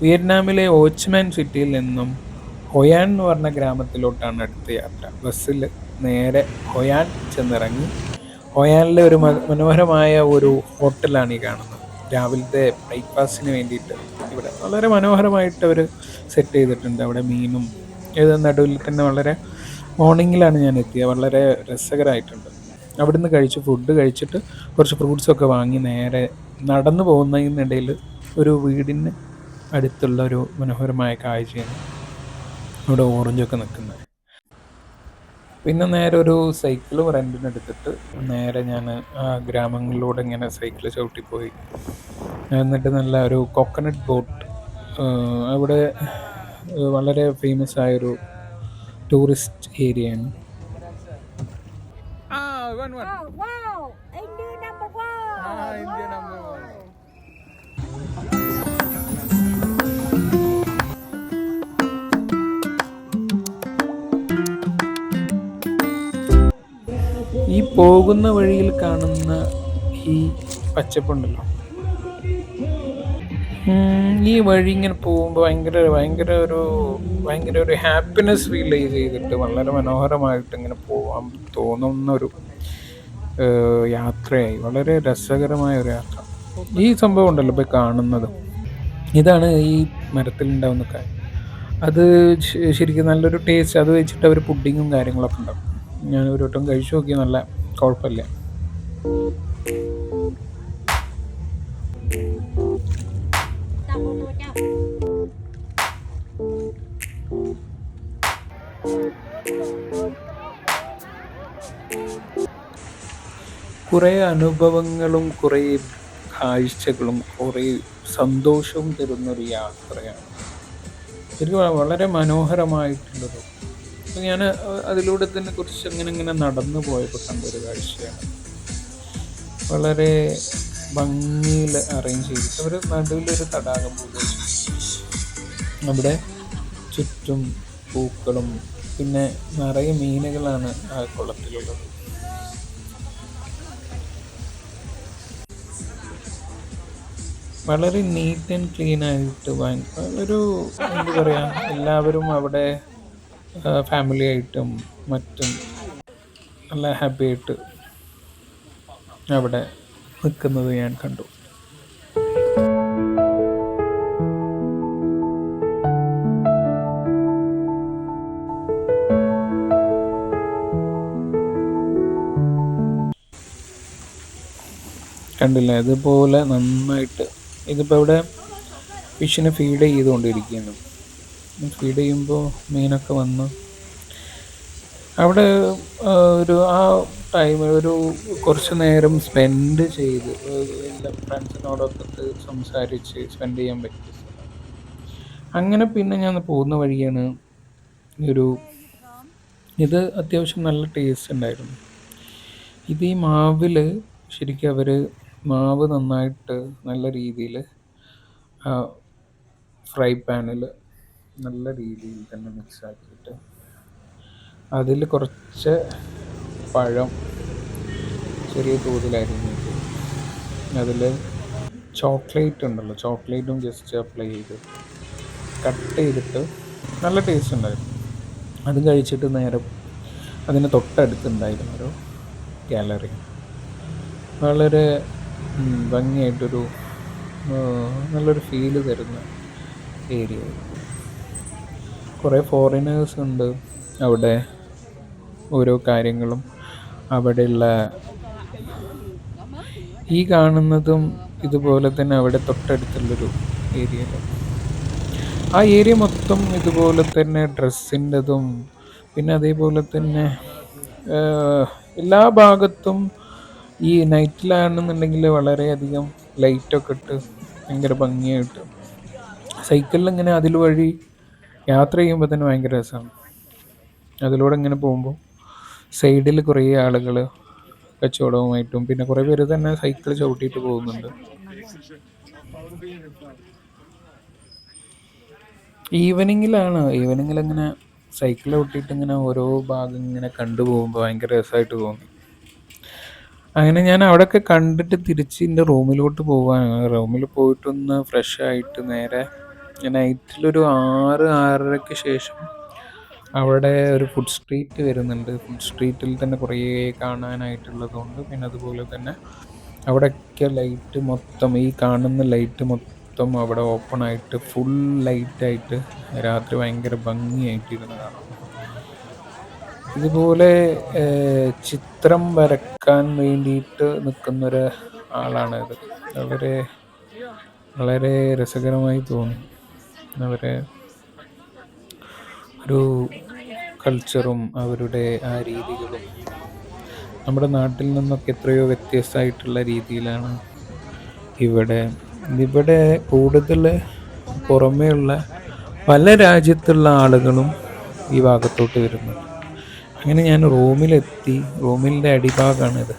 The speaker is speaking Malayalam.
വിയറ്റ്നാമിലെ ഓച്ച്മാൻ സിറ്റിയിൽ നിന്നും ഹൊയാൻ എന്ന് പറഞ്ഞ ഗ്രാമത്തിലോട്ടാണ് അടുത്ത യാത്ര. ബസ്സിൽ നേരെ ഹൊയാൻ ചെന്നിറങ്ങി. ഹൊയാനിലെ ഒരു മനോഹരമായ ഒരു ഹോട്ടലാണ് ഈ കാണുന്നത്. രാവിലത്തെ ബ്രേക്ക്ഫാസ്റ്റിന് വേണ്ടിയിട്ട് ഇവിടെ വളരെ മനോഹരമായിട്ട് അവർ സെറ്റ് ചെയ്തിട്ടുണ്ട്. അവിടെ മീനും ഇത് നടുവിൽ തന്നെ വളരെ മോർണിംഗിലാണ് ഞാൻ എത്തിയത്. വളരെ രസകരമായിട്ടുണ്ട് അവിടുന്ന് കഴിച്ച് ഫുഡ് കഴിച്ചിട്ട് കുറച്ച് ഫ്രൂട്ട്സൊക്കെ വാങ്ങി നേരെ നടന്നു പോകുന്നതിനിടയിൽ ഒരു വീടിന് അടുത്തുള്ള ഒരു മനോഹരമായ കാഴ്ചയാണ് ഇവിടെ ഓറഞ്ചൊക്കെ നിൽക്കുന്നത്. പിന്നെ നേരെ ഒരു സൈക്കിൾ റെന്റിന് എടുത്തിട്ട് നേരെ ഞാൻ ആ ഗ്രാമങ്ങളിലൂടെ ഇങ്ങനെ സൈക്കിൾ ചവിട്ടിപ്പോയി. എന്നിട്ട് നല്ല ഒരു കോക്കനട്ട് ബോട്ട് അവിടെ വളരെ ഫേമസ് ആയൊരു ടൂറിസ്റ്റ് ഏരിയയാണ് വൺ വൺ one. ഈ പോകുന്ന വഴിയിൽ കാണുന്ന ഈ പച്ചപ്പുണ്ടല്ലോ. ഈ വഴി ഇങ്ങനെ പോകുമ്പോൾ ഭയങ്കര ഭയങ്കര ഒരു ഭയങ്കര ഒരു ഹാപ്പിനെസ് ഫീൽ ചെയ്തിട്ട് വളരെ മനോഹരമായിട്ട് ഇങ്ങനെ പോകാൻ തോന്നുന്ന ഒരു യാത്രയായി. വളരെ രസകരമായ ഒരു യാത്ര. ഈ സംഭവം ഉണ്ടല്ലോ ഇപ്പോൾ കാണുന്നത്. ഇതാണ് ഈ മരത്തിലുണ്ടാവുന്ന കാര്യം അത് ശരിക്കും നല്ലൊരു ടേസ്റ്റ് അത് വെച്ചിട്ട് അവർ പുഡിങ്ങും കാര്യങ്ങളൊക്കെ ഉണ്ടാവും ഞാൻ ഒരു വട്ടം കഴിച്ചു നോക്കി നല്ല കുഴപ്പമില്ല. കുറേ അനുഭവങ്ങളും കുറേ കാഴ്ചകളും കുറേ സന്തോഷവും തരുന്നൊരു യാത്രയാണ്. ശരിക്കും വളരെ മനോഹരമായിട്ടുള്ളൊരു അപ്പോൾ ഞാൻ അതിലൂടെ തന്നെ കുറച്ച് അങ്ങനെ ഇങ്ങനെ നടന്നു പോയപ്പോൾ കണ്ടൊരു കാഴ്ചയാണ്. വളരെ ഭംഗിയിൽ അറേഞ്ച് ചെയ്തിട്ട് ഒരു നടുവിലൊരു തടാകം പോലെ അവിടെ ചുറ്റും പൂക്കളും പിന്നെ നിറയെ മീനുകളാണ് ആ കുളത്തിലുള്ളത്. വളരെ നീറ്റ് ആൻഡ് ക്ലീൻ ആയിട്ട് ഒരു എന്താ പറയുക എല്ലാവരും അവിടെ ഫാമിലി ആയിട്ടും മറ്റും നല്ല ഹാപ്പി ആയിട്ട് അവിടെ നിൽക്കുന്നത് ഞാൻ കണ്ടു. കണ്ടില്ല? ഇതുപോലെ നന്നായിട്ട് ഇതിപ്പോൾ ഇവിടെ ഫിഷിനെ ഫീഡ് ചെയ്തുകൊണ്ടിരിക്കുകയാണ് ഫീഡ് ചെയ്യുമ്പോൾ മീനൊക്കെ വന്നു. അവിടെ ഒരു ആ ടൈം ഒരു കുറച്ച് നേരം സ്പെൻഡ് ചെയ്ത് എന്റെ ഫ്രണ്ട്സിനോടൊക്കെ സംസാരിച്ച് സ്പെൻഡ് ചെയ്യാൻ പറ്റിയ അങ്ങനെ പിന്നെ ഞാൻ പോകുന്ന വഴിയാണ് ഒരു ഇത് അത്യാവശ്യം നല്ല ടേസ്റ്റ് ഉണ്ടായിരുന്നു. ഇത് ഈ മാവിൽ ശരിക്കും അവർ മാവ് നന്നായിട്ട് നല്ല രീതിയിൽ ഫ്രൈ പാനിൽ നല്ല രീതിയിൽ തന്നെ മിക്സ് ആക്കിയിട്ട് അതിൽ കുറച്ച് പഴം ചെറിയ തോതിലായിരുന്നു അതിൽ ചോക്ലേറ്റ് ഉണ്ടല്ലോ ചോക്ലേറ്റും ജസ്റ്റ് അപ്ലൈ ചെയ്ത് കട്ട് ചെയ്തിട്ട് നല്ല ടേസ്റ്റ് ഉണ്ടായിരുന്നു. അതും കഴിച്ചിട്ട് നേരെ അതിന് തൊട്ടടുത്തുണ്ടായിരുന്നു ഒരു ഗാലറി വളരെ ഭംഗിയായിട്ടൊരു നല്ലൊരു ഫീൽ തരുന്ന ഏരിയ കുറേ ഫോറിനേഴ്സ് ഉണ്ട് അവിടെ ഓരോ കാര്യങ്ങളും അവിടെയുള്ള. ഈ കാണുന്നതും ഇതുപോലെ തന്നെ അവിടെ തൊട്ടടുത്തുള്ളൊരു ഏരിയ ആ ഏരിയ മൊത്തം ഇതുപോലെ തന്നെ ഡ്രസ്സിന്റെതും പിന്നെ അതേപോലെ തന്നെ എല്ലാ ഭാഗത്തും ഈ നൈറ്റിലാണെന്നുണ്ടെങ്കിൽ വളരെയധികം ലൈറ്റൊക്കെ ഇട്ട് ഭയങ്കര ഭംഗിയായിട്ട്. സൈക്കിളിൽ ഇങ്ങനെ അതിൽ വഴി യാത്ര ചെയ്യുമ്പോൾ തന്നെ ഭയങ്കര രസമാണ് അതിലൂടെ ഇങ്ങനെ പോകുമ്പോൾ സൈഡിൽ കുറേ ആളുകൾ കച്ചവടവുമായിട്ടും പിന്നെ കുറേ പേര് തന്നെ സൈക്കിൾ ചവിട്ടിയിട്ട് പോകുന്നുണ്ട്. ഈവനിങ്ങിലാണ് ഈവനിങ്ങിൽ ഇങ്ങനെ സൈക്കിൾ ചവിട്ടിയിട്ട് ഇങ്ങനെ ഓരോ ഭാഗം ഇങ്ങനെ കണ്ടുപോകുമ്പോൾ ഭയങ്കര രസമായിട്ട് തോന്നി. അങ്ങനെ ഞാൻ അവിടെയൊക്കെ കണ്ടിട്ട് തിരിച്ച് എന്റെ റൂമിലോട്ട് പോകാനാണ് റൂമിൽ പോയിട്ടൊന്ന് ഫ്രഷ് ആയിട്ട് നേരെ നൈറ്റിലൊരു ആറ് ആറരയ്ക്ക് ശേഷം അവിടെ ഒരു ഫുഡ് സ്ട്രീറ്റ് വരുന്നുണ്ട്. ഫുഡ് സ്ട്രീറ്റിൽ തന്നെ കുറേ കാണാനായിട്ടുള്ളതുകൊണ്ട് പിന്നെ അതുപോലെ തന്നെ അവിടെയൊക്കെ ലൈറ്റ് മൊത്തം ഈ കാണുന്ന ലൈറ്റ് മൊത്തം അവിടെ ഓപ്പൺ ആയിട്ട് ഫുൾ ലൈറ്റായിട്ട് രാത്രി ഭയങ്കര ഭംഗിയായിട്ട് ഇരുന്ന് കാണാം ഇതുപോലെ ചിത്രം വരക്കാൻ വേണ്ടിയിട്ട് നിൽക്കുന്നൊരു ആളാണ് ഇത്. വളരെ വളരെ രസകരമായി തോന്നി. അവരെ ഒരു കൾച്ചറും അവരുടെ ആ രീതികളും നമ്മുടെ നാട്ടിൽ നിന്നൊക്കെ എത്രയോ വ്യത്യസ്തമായിട്ടുള്ള രീതിയിലാണ് ഇവിടെ. ഇവിടെ കൂടുതൽ പുറമേയുള്ള പല രാജ്യത്തുള്ള ആളുകളും ഈ ഭാഗത്തോട്ട് വരുന്നുണ്ട് അങ്ങനെ ഞാൻ റൂമിലെത്തി റൂമിന്റെ അടിഭാഗമാണിത്.